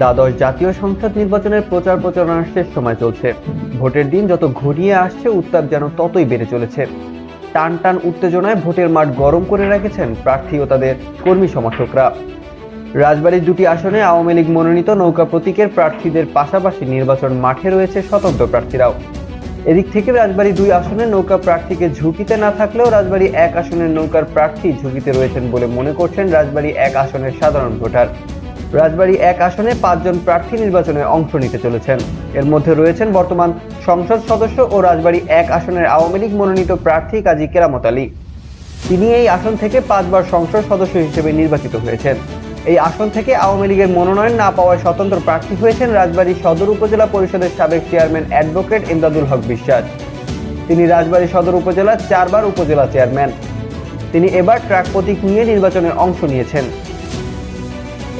দ্বাদশ জাতীয় সংসদ নির্বাচনের প্রচার প্রচারণার শেষ সময় চলছে। ভোটের দিন যত ঘনিয়ে আসছে, উত্তাপ যেন ততই বেড়ে চলেছে। টান টান উত্তেজনায় ভোটের মাঠ গরম করে রেখেছেন প্রার্থী ও তাদের কর্মী সমর্থকরা। রাজবাড়ির দুটি আসনে আওয়ামী লীগ মনোনীত নৌকা প্রতীকের প্রার্থীদের পাশাপাশি নির্বাচন মাঠে রয়েছে স্বতন্ত্র প্রার্থীরাও। এদিক থেকে রাজবাড়ী দুই আসনের নৌকা প্রার্থীকে ঝুঁকিতে না থাকলেও রাজবাড়ী এক আসনের নৌকার প্রার্থী ঝুঁকিতে রয়েছেন বলে মনে করছেন রাজবাড়ী এক আসনের সাধারণ ভোটার। রাজবাড়ী এক আসনে পাঁচজন প্রার্থী নির্বাচনে অংশ নিতে চলেছেন। এর মধ্যে রয়েছেন বর্তমান সংসদ সদস্য ও রাজবাড়ী এক আসনের আওয়ামী লীগ মনোনীত প্রার্থী কাজী কেরামত আলী। তিনি এই আসন থেকে পাঁচবার সংসদ সদস্য হিসেবে নির্বাচিত হয়েছেন। এই আসন থেকে আওয়ামী লীগের মনোনয়ন না পাওয়ায় স্বতন্ত্র প্রার্থী হয়েছেন রাজবাড়ী সদর উপজেলা পরিষদের সাবেক চেয়ারম্যান অ্যাডভোকেট ইমদাদুল হক বিশ্বাস। তিনি রাজবাড়ী সদর উপজেলার চারবার উপজেলা চেয়ারম্যান। তিনি এবার ট্রাক প্রতীক নিয়ে নির্বাচনে অংশ নিয়েছেন।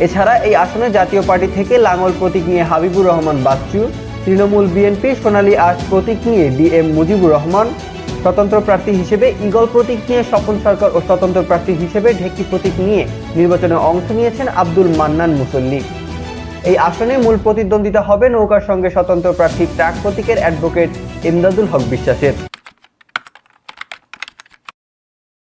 এছাড়া এই আসনে জাতীয় পার্টি থেকে লাঙ্গল প্রতীক নিয়ে হাবিবুর রহমান বাচ্চু, তৃণমূল বিএনপি সোনালী আর্ট প্রতীক নিয়ে ডি এম মুজিবুর রহমান, স্বতন্ত্র প্রার্থী হিসেবে ইগল প্রতীক নিয়ে স্বপন সরকার ও স্বতন্ত্র প্রার্থী হিসেবে ঢেকি প্রতীক নিয়ে নির্বাচনে অংশ নিয়েছেন আব্দুল মান্নান মুসল্লি। এই আসনে মূল প্রতিদ্বন্দ্বিতা হবে নৌকার সঙ্গে স্বতন্ত্র প্রার্থী ট্রাক প্রতীকের অ্যাডভোকেট ইমদাদুল হক বিশ্বাসের।